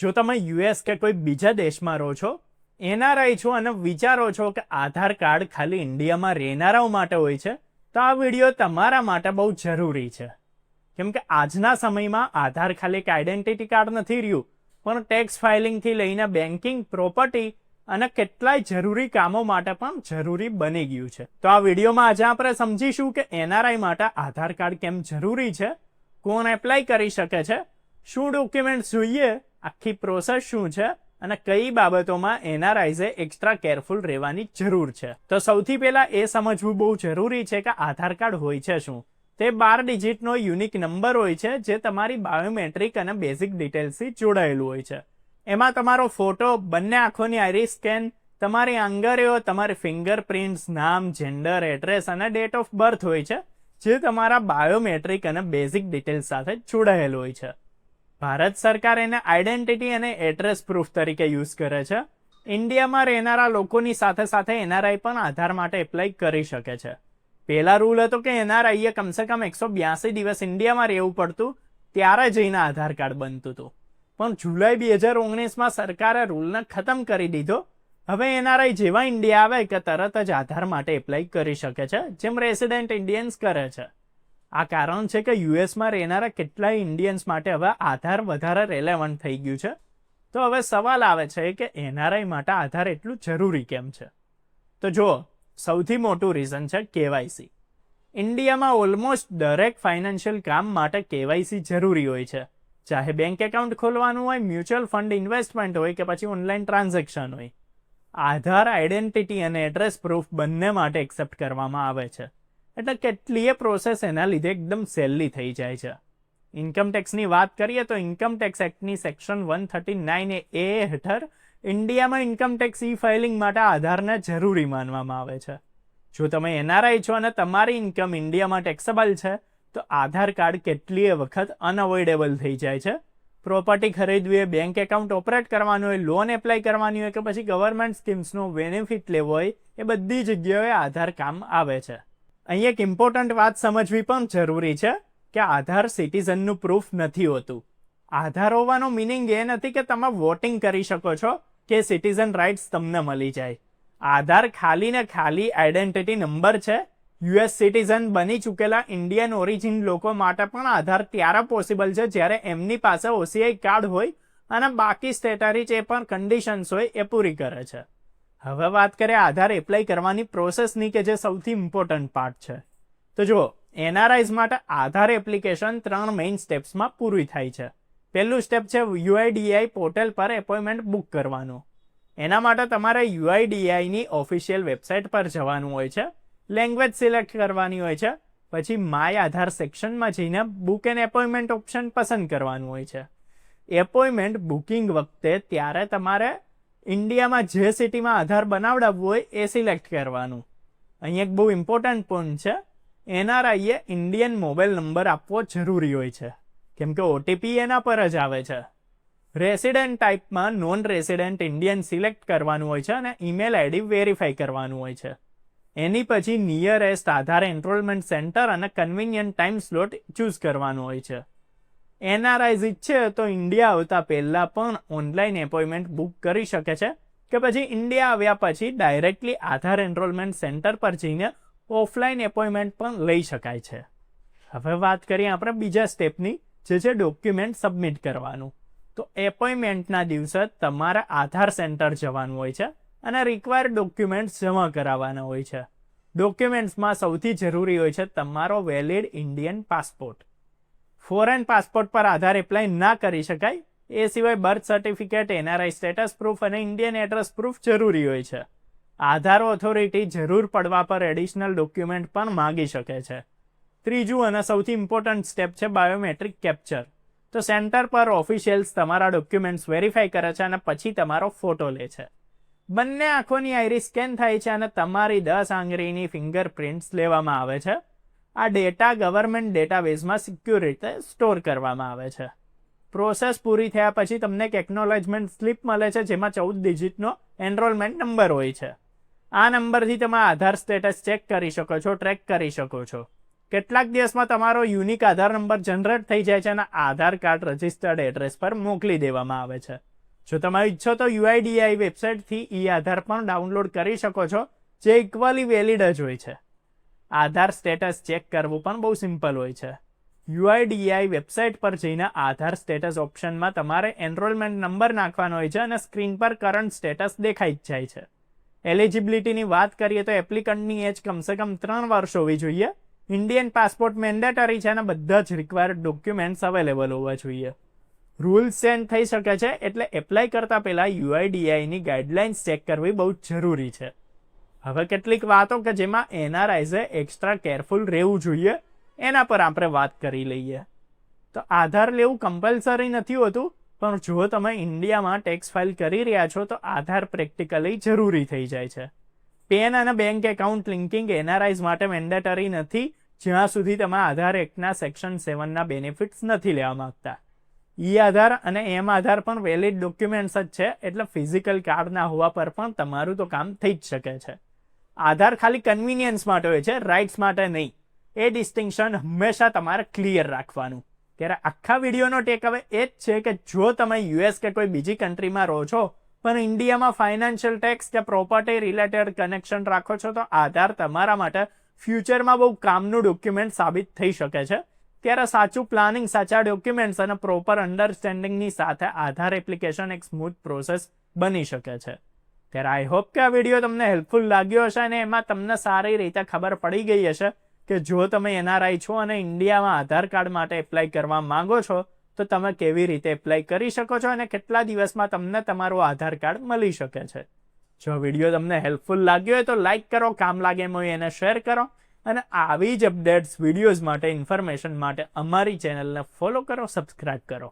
જો તમે યુએસ કે કોઈ બીજા દેશમાં રહો છો, એનઆરઆઈ છો અને વિચારો છો કે આધાર કાર્ડ ખાલી ઇન્ડિયામાં રહેનારાઓ માટે હોય છે, તો આ વીડિયો તમારા માટે બહુ જરૂરી છે. કેમ કે આજના સમયમાં આધાર ખાલી એક આઈડેન્ટિટી કાર્ડ નથી રહ્યું, પણ ટેક્સ ફાઇલિંગથી લઈને બેન્કિંગ પ્રોપર્ટી અને કેટલાય જરૂરી કામો માટે પણ જરૂરી બની ગયું છે. તો આ વિડીયોમાં આજે આપણે સમજીશું કે એનઆરઆઈ માટે આધાર કાર્ડ કેમ જરૂરી છે, કોણ એપ્લાય કરી શકે છે, શું ડોક્યુમેન્ટ્સ જોઈએ આખી પ્રોસેસ શું છે અને કઈ બાબતોમાં એનઆરઆઈઝે એક્સ્ટ્રા કેરફુલ રહેવાની જરૂર છે. તો સૌથી પહેલા એ સમજવું બહુ જરૂરી છે કે આધાર કાર્ડ હોય છે શું? તે બાર ડિજિટનો યુનિક નંબર હોય છે જે તમારી બાયોમેટ્રિક અને બેઝિક ડિટેલ્સથી જોડાયેલું હોય છે. એમાં તમારો ફોટો બંને આંખોની આઈરી સ્કેન તમારી આંગળીઓ, તમારી ફિંગરપ્રિન્ટ્સ નામ જેન્ડર એડ્રેસ અને ડેટ ઓફ બર્થ હોય છે, જે તમારા બાયોમેટ્રિક અને બેઝિક ડિટેલ્સ સાથે જોડાયેલું હોય છે. ભારત સરકાર એને આઈડેન્ટિટી અને એડ્રેસ પ્રૂફ તરીકે યુઝ કરે છે. ઇન્ડિયામાં રહેનારા લોકોની સાથે સાથે એનઆરઆઈ પણ આધાર માટે એપ્લાય કરી શકે છે. પહેલા રૂલ હતો કે એનઆરઆઈએ કમસે કમ એકસો બ્યાસી દિવસ ઇન્ડિયામાં રહેવું પડતું, ત્યારે જઈને આધાર કાર્ડ બનતું હતું. પણ જુલાઈ બે હજાર ઓગણીસમાં સરકારે રૂલને ખતમ કરી દીધો. હવે એનઆરઆઈ જેવા ઇન્ડિયા આવે કે તરત જ આધાર માટે એપ્લાય કરી શકે છે, જેમ રેસિડેન્ટ ઇન્ડિયન્સ કરે છે. આ કારણ છે કે યુએસમાં રહેનારા કેટલાય ઇન્ડિયન્સ માટે હવે આધાર વધારે રેલેવન્ટ થઈ ગયું છે. તો હવે સવાલ આવે છે કે એનઆરઆઈ માટે આધાર એટલું જરૂરી કેમ છે? તો જુઓ, સૌથી મોટું રીઝન છે કેવાયસી ઇન્ડિયામાં ઓલમોસ્ટ દરેક ફાઇનાન્શિયલ કામ માટે કેવાયસી જરૂરી હોય છે. ચાહે બેંક એકાઉન્ટ ખોલવાનું હોય મ્યુચ્યુઅલ ફંડ ઇન્વેસ્ટમેન્ટ હોય કે પછી ઓનલાઈન ટ્રાન્ઝેક્શન હોય. આધાર આઈડેન્ટિટી અને એડ્રેસ પ્રૂફ બંને માટે એક્સેપ્ટ કરવામાં આવે છે. એટલે કેટલીય પ્રોસેસ એના લીધે એકદમ સહેલી થઈ જાય છે. ઇન્કમ ટેક્સની વાત કરીએ તો income tax એક્ટની section one thirty nine A હેઠળ ઇન્ડિયામાં ઇન્કમ ટેક્સ ઈ ફાઇલિંગ માટે આધારને જરૂરી માનવામાં આવે છે. જો તમે એનઆરઆઈ છો અને તમારી ઇન્કમ ઇન્ડિયામાં ટેક્સેબલ છે, તો આધાર કાર્ડ કેટલીય વખત અનઅવોઇડેબલ થઈ જાય છે. પ્રોપર્ટી ખરીદવી હોય બેંક એકાઉન્ટ ઓપરેટ કરવાનું હોય લોન એપ્લાય કરવાની હોય કે પછી ગવર્મેન્ટ સ્કીમ્સનો બેનિફિટ લેવો હોય, એ બધી જગ્યાએ આધાર કામ આવે છે. અહીં એક ઇમ્પોર્ટન્ટ વાત સમજવી પણ જરૂરી છે કે આધાર સિટીઝનનું પ્રૂફ નથી હોતું. આધાર હોવાનો મિનિંગ એ નથી કે તમે વોટિંગ કરી શકો છો કે સિટીઝન રાઇટ્સ તમને મળી જાય. આધાર ખાલી ને ખાલી આઈડેન્ટિટી નંબર છે. યુએસ સિટીઝન બની ચૂકેલા ઇન્ડિયન ઓરિજિન લોકો માટે પણ આધાર ત્યારે પોસિબલ છે જ્યારે એમની પાસે ઓસીઆઈ કાર્ડ હોય અને બાકી સ્ટેટરી જે પણ કન્ડિશન્સ હોય એ પૂરી કરે છે. હવે વાત કરીએ આધાર એપ્લાય કરવાની પ્રોસેસની કે જે સૌથી ઇમ્પોર્ટન્ટ પાર્ટ છે. તો જુઓ એનઆરઆઈઝ માટે આધાર એપ્લિકેશન ત્રણ મેઇન સ્ટેપ્સમાં પૂરી થાય છે. પહેલું સ્ટેપ છે યુઆઈડીઆઈ પોર્ટલ પર એપોઇન્ટમેન્ટ બુક કરવાનું. એના માટે તમારે યુઆઈડીઆઈની ઓફિશિયલ વેબસાઇટ પર જવાનું હોય છે લેંગ્વેજ સિલેક્ટ કરવાની હોય છે, પછી માય આધાર સેક્શનમાં જઈને બુક એન્ડ એપોઇન્ટમેન્ટ ઓપ્શન પસંદ કરવાનું હોય છે. એપોઇન્ટમેન્ટ બુકિંગ વખતે ત્યારે તમારે ઇન્ડિયામાં જે સિટીમાં આધાર બનાવડાવવું હોય એ સિલેક્ટ કરવાનું. અહીં એક બહુ ઇમ્પોર્ટન્ટ પોઈન્ટ છે. એનઆરઆઈએ ઇન્ડિયન મોબાઈલ નંબર આપવો જરૂરી હોય છે. કેમ કે ઓટીપી એના પર જ આવે છે. રેસિડેન્ટ ટાઈપમાં નોન રેસિડેન્ટ ઇન્ડિયન સિલેક્ટ કરવાનું હોય છે અને ઈમેલ આઈડી વેરીફાઈ કરવાનું હોય છે. એની પછી નિયરેસ્ટ આધાર એનરોલમેન્ટ સેન્ટર અને કન્વિનિયન્ટ ટાઈમ સ્લોટ ચૂઝ કરવાનું હોય છે. એનઆરઆઈઝ ઈચ્છે તો ઇન્ડિયા આવતા પહેલાં પણ ઓનલાઈન એપોઇન્ટમેન્ટ બુક કરી શકે છે કે પછી ઇન્ડિયા આવ્યા પછી ડાયરેક્ટલી આધાર એનરોલમેન્ટ સેન્ટર પર જઈને ઓફલાઈન એપોઇન્ટમેન્ટ પણ લઈ શકાય છે. હવે વાત કરીએ આપણે બીજા સ્ટેપની, જે છે ડોક્યુમેન્ટ સબમિટ કરવાનું. તો એપોઇન્ટમેન્ટના દિવસે તમારે આધાર સેન્ટર જવાનું હોય છે અને રિક્વાયર્ડ ડોક્યુમેન્ટ્સ જમા કરાવવાના હોય છે. ડોક્યુમેન્ટ્સમાં સૌથી જરૂરી હોય છે તમારો valid Indian passport. Foreign passport પર આધાર એપ્લાય ના કરી શકાય, એ સિવાય birth certificate NRI status proof અને ઇન્ડિયન એડ્રેસ પ્રૂફ જરૂરી હોય છે. આધાર ઓથોરિટી જરૂર પડવા પર એડિશનલ ડોક્યુમેન્ટ પણ માગી શકે છે. ત્રીજું અને સૌથી ઇમ્પોર્ટન્ટ સ્ટેપ છે બાયોમેટ્રિક કેપ્ચર તો સેન્ટર પર ઓફિશિયલ્સ તમારા ડોક્યુમેન્ટ્સ વેરીફાઈ કરે છે અને પછી તમારો ફોટો લે છે. બંને આંખોની આઈરી સ્કેન થાય છે અને તમારી દસ આંગળીની ફિંગરપ્રિન્ટ્સ લેવામાં આવે છે. આ ડેટા ગવર્મેન્ટ ડેટાબેઝમાં સિક્યોર રીતે સ્ટોર કરવામાં આવે છે. પ્રોસેસ પૂરી થયા પછી તમને એક એકનોલેજમેન્ટ સ્લિપ મળે છે, જેમાં ચૌદ ડિજિટનો એનરોલમેન્ટ નંબર હોય છે. આ નંબરથી તમે આધાર સ્ટેટસ ચેક કરી શકો છો ટ્રેક કરી શકો છો. કેટલાક દિવસમાં તમારો યુનિક આધાર નંબર જનરેટ થઈ જાય છે અને આધાર કાર્ડ રજિસ્ટર્ડ એડ્રેસ પર મોકલી દેવામાં આવે છે. જો તમે ઈચ્છો તો યુઆઈડીઆઈ વેબસાઇટથી ઈ આધાર પણ ડાઉનલોડ કરી શકો છો, જે ઇક્વલી વેલિડ જ હોય છે. આધાર સ્ટેટસ ચેક કરવું પણ બહુ સિમ્પલ હોય છે. યુઆઈડીઆઈ વેબસાઇટ પર જઈને આધાર સ્ટેટસ ઓપ્શનમાં તમારે એનરોલમેન્ટ નંબર નાખવાનો હોય છે અને સ્ક્રીન પર કરંટ સ્ટેટસ દેખાઈ જ જાય છે. એલિજિબિલિટીની વાત કરીએ તો એપ્લિકન્ટની એજ કમસે કમ ત્રણ વર્ષ હોવી જોઈએ. ઇન્ડિયન પાસપોર્ટ મેન્ડેટરી છે અને બધા જ રિક્વાયર્ડ ડોક્યુમેન્ટ્સ અવેલેબલ હોવા જોઈએ. રૂલ્સ ચેન્જ થઈ શકે છે એટલે એપ્લાય કરતા પહેલા યુઆઈડીઆઈની ગાઈડલાઇન્સ ચેક કરવી બહુ જરૂરી છે. હવે કેટલીક વાતો કે જેમાં એનઆરઆઈઝે એક્સ્ટ્રા કેરફુલ રહેવું જોઈએ, એના પર આપણે વાત કરી લઈએ. તો આધાર લેવું કમ્પલસરી નથી હોતું, પણ જો તમે ઇન્ડિયામાં ટેક્સ ફાઇલ કરી રહ્યા છો, તો આધાર પ્રેક્ટિકલી જરૂરી થઈ જાય છે. પેન અને બેંક એકાઉન્ટ લિંકિંગ એનઆરઆઈઝ માટે મેન્ડેટરી નથી, જ્યાં સુધી તમે આધાર એક્ટના સેક્શન સેવનના બેનિફિટ્સ નથી લેવા માંગતા. ઈ આધાર અને એમ આધાર પણ વેલિડ ડોક્યુમેન્ટ્સ જ છે, એટલે ફિઝિકલ કાર્ડ હોવા પર પણ તમારું તો કામ થઈ જ શકે છે. આધાર ખાલી કન્વિનિયન્સ માટે હોય છે રાઇટ્સ માટે નહીં. એ ડિસ્ટિંક્શન હંમેશા તમારે ક્લિયર રાખવાનું. ત્યારે આખા વિડીયોનો ટેક હવે એ જ છે કે જો તમે યુએસ કે કોઈ બીજી કન્ટ્રીમાં રહો છો, પણ ઇન્ડિયામાં ફાઇનાન્શિયલ ટેક્સ કે પ્રોપર્ટી રિલેટેડ કનેક્શન રાખો છો, તો આધાર તમારા માટે ફ્યુચરમાં બહુ કામનું ડોક્યુમેન્ટ સાબિત થઈ શકે છે. ત્યારે સાચું પ્લાનિંગ સાચા ડોક્યુમેન્ટ્સ અને પ્રોપર અન્ડરસ્ટેન્ડિંગની સાથે આધાર એપ્લિકેશન એક સ્મૂથ પ્રોસેસ બની શકે છે. ત્યારે આઈ હોપ કે આ વીડિયો તમને હેલ્પફુલ લાગ્યો હશે અને એમાં તમને સારી રીતે ખબર પડી ગઈ હશે કે જો તમે એનઆરઆઈ છો અને ઇન્ડિયામાં આધાર કાર્ડ માટે એપ્લાય કરવા માંગો છો, તો તમે કેવી રીતે એપ્લાય કરી શકો છો અને કેટલા દિવસમાં તમને તમારું આધાર કાર્ડ મળી શકે છે. જો વીડિયો તમને હેલ્પફુલ લાગ્યો હોય તો લાઇક કરો, કામ લાગે એમ હોય એને શેર કરો અને આવી જ અપડેટ્સ વિડીયોઝ માટે ઇન્ફોર્મેશન માટે અમારી ચેનલને ફોલો કરો સબસ્ક્રાઇબ કરો.